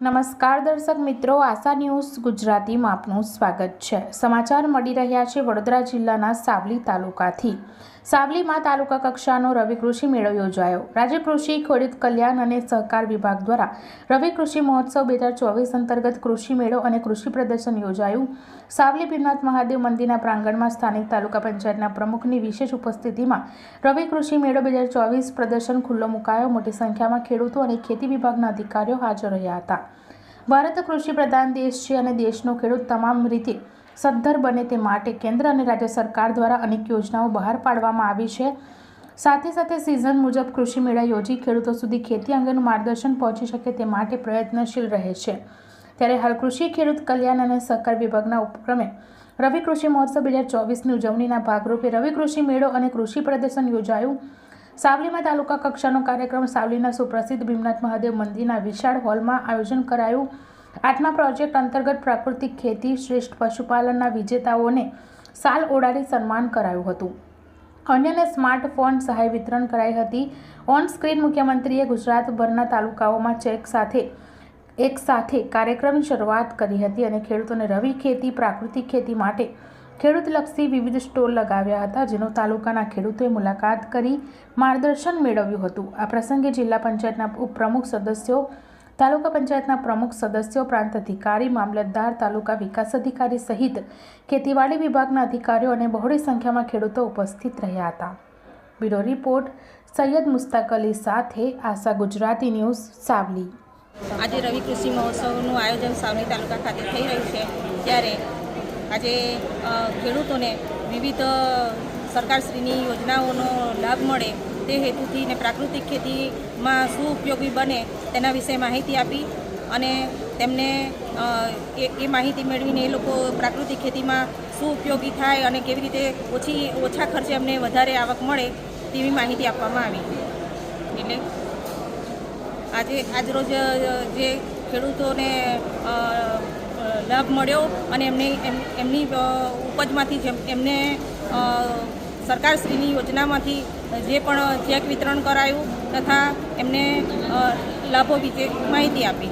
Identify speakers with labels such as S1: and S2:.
S1: નમસ્કાર દર્શક મિત્રો, આશા ન્યૂઝ ગુજરાતીમાં આપનું સ્વાગત છે. સમાચાર મળી રહ્યા છે વડોદરા જિલ્લાના સાવલી તાલુકાથી. સાવલીમાં તાલુકા કક્ષાનો રવિ કૃષિ મેળો યોજાયો. રાજ્ય કૃષિ, ખેડૂત કલ્યાણ અને સહકાર વિભાગ દ્વારા રવિ કૃષિ મહોત્સવ બે હજાર ચોવીસ અંતર્ગત કૃષિ મેળો અને કૃષિ પ્રદર્શન યોજાયું. સાવલી ભીમનાથ મહાદેવ મંદિરના પ્રાંગણમાં સ્થાનિક તાલુકા પંચાયતના પ્રમુખની વિશેષ ઉપસ્થિતિમાં રવિ કૃષિ મેળો બે હજાર ચોવીસ પ્રદર્શન ખુલ્લો મુકાયો. મોટી સંખ્યામાં ખેડૂતો અને ખેતી વિભાગના અધિકારીઓ હાજર રહ્યા હતા. ભારત કૃષિ પ્રધાન દેશ છે અને દેશનો ખેડૂત તમામ રીતે સદ્ધર બને તે માટે કેન્દ્ર અને રાજ્ય સરકાર દ્વારા અનેક યોજનાઓ બહાર પાડવામાં આવી છે. સાથે સાથે સિઝન મુજબ કૃષિ મેળા યોજી ખેડૂતો સુધી ખેતી અંગેનું માર્ગદર્શન પહોંચી શકે તે માટે પ્રયત્નશીલ રહે છે. ત્યારે હાલ કૃષિ, ખેડૂત કલ્યાણ અને સહકાર વિભાગના ઉપક્રમે રવિ કૃષિ મહોત્સવ બે હજાર ચોવીસની ઉજવણીના ભાગરૂપે રવિ કૃષિ મેળો અને કૃષિ પ્રદર્શન યોજાયું. સાવલીમાં તાલુકા કક્ષાનો કાર્યક્રમ સાવલીના સુપ્રસિદ્ધ ભીમનાથ મહાદેવ મંદિરના વિશાળ હોલમાં આયોજન કરાયું. આઠમા પ્રોજેક્ટ અંતર્ગત પ્રાકૃતિક ખેતી, શ્રેષ્ઠ પશુપાલનના વિજેતાઓને સાલ ઓડાડી સન્માન કરાયું હતું. અન્યને સ્માર્ટફોન સહાય વિતરણ કરાઈ હતી. ઓન સ્ક્રીન મુખ્યમંત્રીએ ગુજરાતભરના તાલુકાઓમાં ચેક સાથે, એક સાથે કાર્યક્રમની શરૂઆત કરી હતી અને ખેડૂતોને રવિ ખેતી, પ્રાકૃતિક ખેતી માટે ખેડૂતલક્ષી વિવિધ સ્ટોલ લગાવ્યા હતા, જેનો તાલુકાના ખેડૂતોએ મુલાકાત કરી માર્ગદર્શન મેળવ્યું હતું. આ પ્રસંગે જિલ્લા પંચાયતના ઉપપ્રમુખ સદસ્યો, તાલુકા પંચાયતના પ્રમુખ સદસ્યો, પ્રાંત અધિકારી, મામલતદાર, તાલુકા વિકાસ અધિકારી સહિત ખેતીવાડી વિભાગના અધિકારીઓ અને બહોળી સંખ્યામાં ખેડૂતો ઉપસ્થિત રહ્યા હતા. બ્યુરો રિપોર્ટ, સૈયદ મુસ્તાક અલી સાથે આશા ગુજરાતી ન્યૂઝ, સાવલી.
S2: આજે રવિ કૃષિ મહોત્સવનું આયોજન સાવલી તાલુકા ખાતે થઈ રહ્યું છે, ત્યારે આજે ખેડૂતોને વિવિધ સરકારશ્રીની યોજનાઓનો લાભ મળે તે હેતુથી ને પ્રાકૃતિક ખેતીમાં શું ઉપયોગી બને તેના વિશે માહિતી આપી અને તેમને એ માહિતી મેળવીને એ લોકો પ્રાકૃતિક ખેતીમાં શું ઉપયોગી થાય અને કેવી રીતે ઓછી, ઓછા ખર્ચે અમને વધારે આવક મળે તેવી માહિતી આપવામાં આવી. એટલે આજે, આજરોજ જે ખેડૂતોને લાભ મળ્યો અને એમની એમ- એમની ઉપજમાંથી જેમ, એમને સરકારશ્રીની યોજનામાંથી જે પણ ચેક વિતરણ કરાયું તથા એમને લાભો વિશે માહિતી આપી.